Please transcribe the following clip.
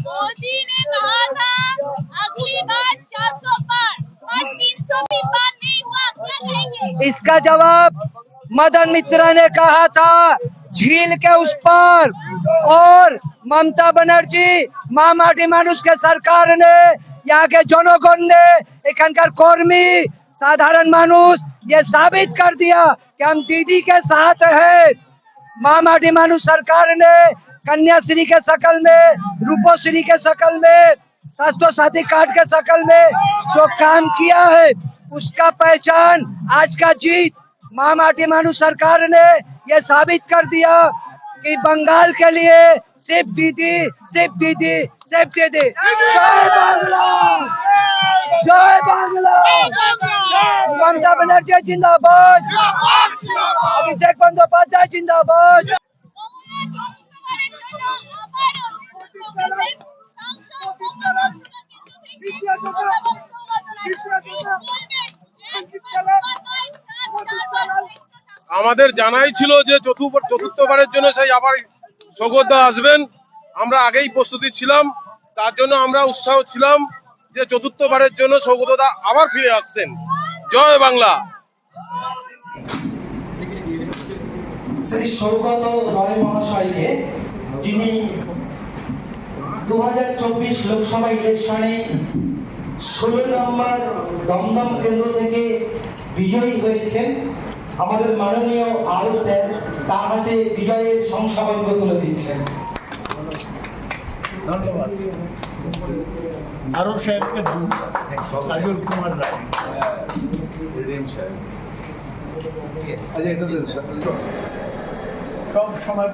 मोदी ने कहा था, अगली बार 400 पार और 300 भी पार नहीं हुआ। क्या इसका जवाब मदन मित्रा ने कहा था झील के उस पर। और ममता बनर्जी मामाटी मानुष के सरकार ने, यहाँ के जनगण ने एखनकार कर्मी, साधारण मानुष ये साबित कर दिया कि हम दीदी के साथ है। मामाटी मानुष सरकार ने, कन्याश्री के सकल में, रूपोश्री के शकल में, सातों साथी कार्ड के सकल में जो काम किया है उसका पहचान आज का जीत माँ माटी मानुष सरकार ने ये साबित कर दिया कि बंगाल के लिए सिर्फ़ दीदी सिर्फ़ दीदी सिर्फ़ दीदी जय बांग्ला! जय बांग्ला! ममता बनर्जी जिंदाबाद। अभिषेक बंदोपाध्याय जिंदाबाद। আমাদের জানাই ছিল যে চতুর্থ চতুর্থবারের জন্য সেই আবার সৌগতদা আসবেন। আমরা আগেই প্রস্তুতি ছিলাম। তার জন্য আমরা উৎসাহ ছিলাম যে চতুর্থবারের জন্য সৌগতদা আবার ফিরে আসছেন। জয় বাংলা। সেই সৌগত রয় মহাশয়কে যিনি দু লোকসভা ইলেকশনে ষোলো নম্বর দমদম কেন্দ্র থেকে বিজয়ী হয়েছেন আমাদের মাননীয় আরও স্যার তার হাতে বিজয়ের শংসাপত্র তুলে দিচ্ছেন ধন্যবাদ। আরও সাহেবকে কাজল কুমার রায়। রিডিম সাহেব। আচ্ছা এটা সব সময়